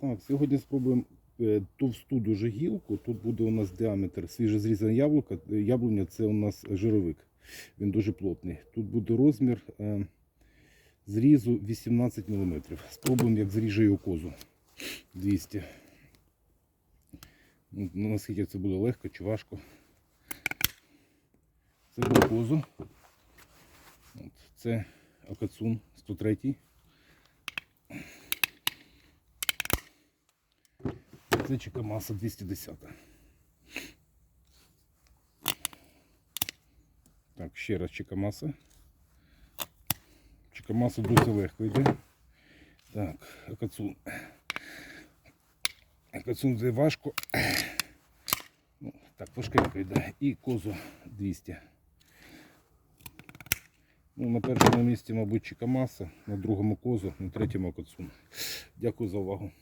Так, сьогодні спробуємо е, товсту дуже гілку. Тут буде у нас діаметр свіже зрізане яблука. Яблуня це у нас жировик. Він дуже плотний. Тут буде розмір е, зрізу 18 мм. Спробуємо, як зріже його козу. 200. Ну, наскільки це буде легко чи важко. Це козу. Це Акацун 103. Це Чикамаса 210. Так, ще раз Чикамаса. Чикамаса дуже легко йде. Так, Акацун. Акацун йде важко. Ну, так, важкенько йде. І козу 200. Ну, на першому місці, мабуть, Чикамаса, на другому козу, на третьому Акацун. Дякую за увагу.